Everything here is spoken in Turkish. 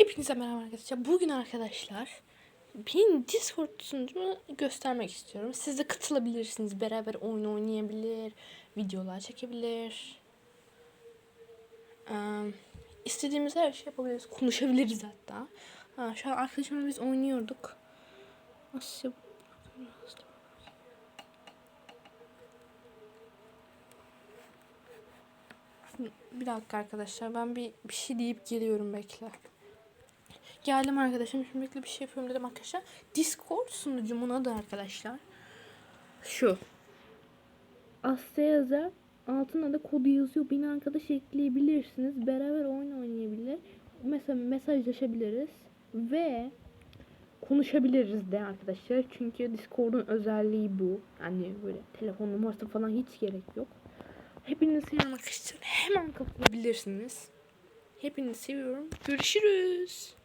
Hepinize merhaba arkadaşlar. Bugün arkadaşlar benim Discord sunucumu göstermek istiyorum. Siz de katılabilirsiniz. Beraber oyun oynayabilir, videolar çekebilir. Ee, istediğimiz her şey yapabiliriz. Konuşabiliriz hatta. Ha, şu an arkadaşımla biz oynuyorduk. Nasıl Bir dakika arkadaşlar ben bir, bir şey deyip geliyorum bekle. Geldim arkadaşım şimdi bir şey yapıyorum dedim arkadaşlar. Discord sunucumun adı arkadaşlar. Şu. Asya yazar. Altına da kodu yazıyor. Beni arkadaş ekleyebilirsiniz. Beraber oyun oynayabilir. Mesela mesajlaşabiliriz. Ve konuşabiliriz de arkadaşlar. Çünkü Discord'un özelliği bu. Yani böyle telefon numarası falan hiç gerek yok. Hepinizi seviyorum arkadaşlar. Hemen kapatabilirsiniz. Hepinizi seviyorum. Görüşürüz.